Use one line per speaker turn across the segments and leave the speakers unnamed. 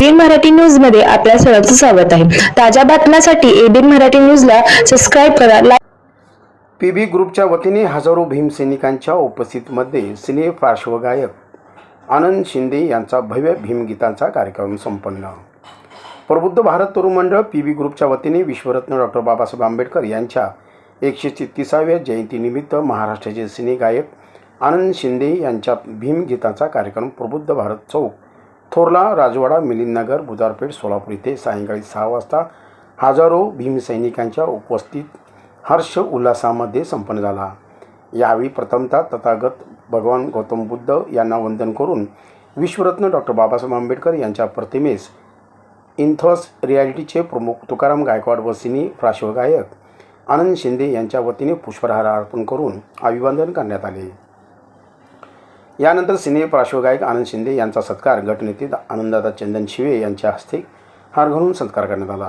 ABN Marathi न्यूजमध्ये आपल्या सर्वांचं स्वागत आहे. ताज्या बातम्यांसाठी एबीएन मराठी न्यूजला सबस्क्राईब करा
पी बी ग्रुपच्या वतीने हजारो भीमसैनिकांच्या उपस्थितीमध्ये सिने पार्श्वगायक आनंद शिंदे यांचा भव्य भीमगीतांचा कार्यक्रम संपन्न. प्रबुद्ध भारत तरुण मंडळ पी बी ग्रुपच्या वतीने विश्वरत्न डॉक्टर बाबासाहेब आंबेडकर यांच्या एकशे तेहतीसाव्या जयंतीनिमित्त महाराष्ट्राचे सिने गायक आनंद शिंदे यांच्या भीमगीतांचा कार्यक्रम प्रबुद्ध भारत चौक थोरला राजवाडा मिलिंदनगर बुधारपेठ सोलापूर येथे सायंकाळी सहा वाजता हजारो भीमसैनिकांच्या उपस्थित हर्ष उल्हासामध्ये संपन्न झाला. यावेळी प्रथमतः तथागत भगवान गौतम बुद्ध यांना वंदन करून विश्वरत्न डॉक्टर बाबासाहेब आंबेडकर यांच्या प्रतिमेस इन्थॉस रियालिटीचे प्रमुख तुकाराम गायकवाड वसिनी प्राश्वगायक आनंद शिंदे यांच्या वतीने पुष्पहार अर्पण करून अभिवादन करण्यात आले. यानंतर सिने पार्श्वगायक आनंद शिंदे यांचा सत्कार गटनेते आनंददादा चंदन शिवे यांच्या हस्ते हार घालून सत्कार करण्यात आला.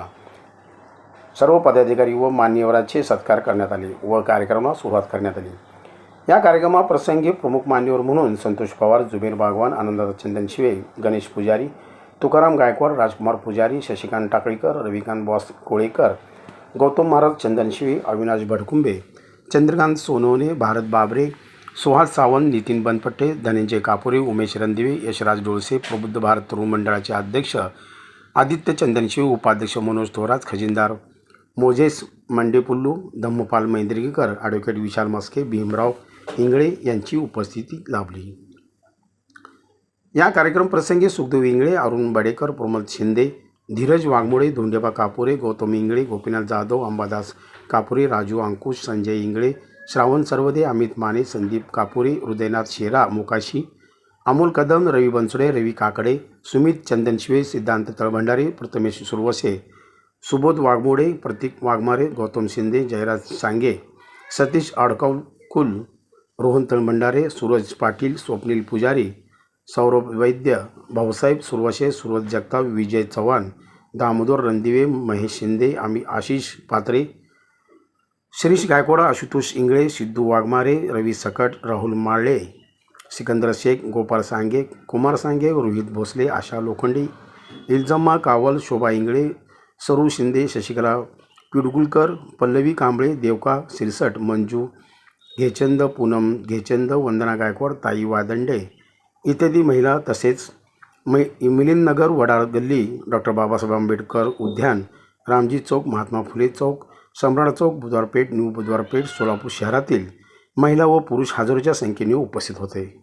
सर्व पदाधिकारी व मान्यवरांचे सत्कार करण्यात आले व कार्यक्रमाला सुरुवात करण्यात आली. या कार्यक्रमाप्रसंगी प्रमुख मान्यवर म्हणून संतोष पवार जुबेर बागवान आनंददादा चंदन शिवे गणेश पुजारी तुकाराम गायकवाड राजकुमार पुजारी शशिकांत टाकळीकर रविकांत बॉस कोळेकर गौतम महाराज चंदन शिवे अविनाश भडकुंबे चंद्रकांत सोनवणे भारत बाबरे सुहास सावंत नितीन बनपट्टे धनंजय कापुरे उमेश रणदिवे यशराज डोळसे प्रबुद्ध भारत तरुण मंडळाचे अध्यक्ष आदित्य चंदनशिव उपाध्यक्ष मनोज थोरात खजिनदार मोजेस मंडेपुल्लू धम्मपाल मैंद्रिगकर ॲडव्होकेट विशाल मस्के भीमराव इंगळे यांची उपस्थिती लाभली. या कार्यक्रम प्रसंगी सुखदेव इंगळे अरुण बडेकर प्रमोद शिंदे धीरज वाघमोडे धोंडेबा कापुरे गौतम इंगळे गोपीनाथ जाधव अंबादास कापुरे राजू अंकुश संजय इंगळे श्रावण सर्वदे अमित माने संदीप कापुरे हृदयनाथ शेरा मोकाशी अमोल कदम रवी बनसुडे रवी काकडे सुमित चंदनशिवे सिद्धांत तळभंडारे प्रथमेश सुरवसे सुबोध वाघमोडे प्रतीक वाघमारे गौतम शिंदे जयराज सांगे सतीश आडकव कुल रोहन तळभंडारे सूरज पाटील स्वप्नील पुजारी सौरभ वैद्य भाऊसाहेब सुरवसे सुरज जगताप विजय चव्हाण दामोदर रणदिवे महेश शिंदे आम्ही आशिष पात्रे शिरीष गायकवाड आशुतोष इंगळे सिद्धू वाघमारे रवी सकट राहुल माळळे सिकंदर शेख गोपाळ सांगे कुमार सांगे रोहित भोसले आशा लोखंडे इल्जम्मा कावल शोभा इंगळे सरू शिंदे शशिकला पिडगुलकर पल्लवी कांबळे देवका सिरसट मंजू घेचंद पूनम घेचंद वंदना गायकवाड ताई वादंडे इत्यादी महिला तसेच मै मिलिंदनगर वडाळ गल्ली डॉक्टर बाबासाहेब आंबेडकर उद्यान रामजी चौक महात्मा फुले चौक सम्राट चौक बुधवारपेठ न्यू बुधवारपेठ सोलापूर शहरातील महिला व पुरुष हजारोच्या संख्येने उपस्थित होते.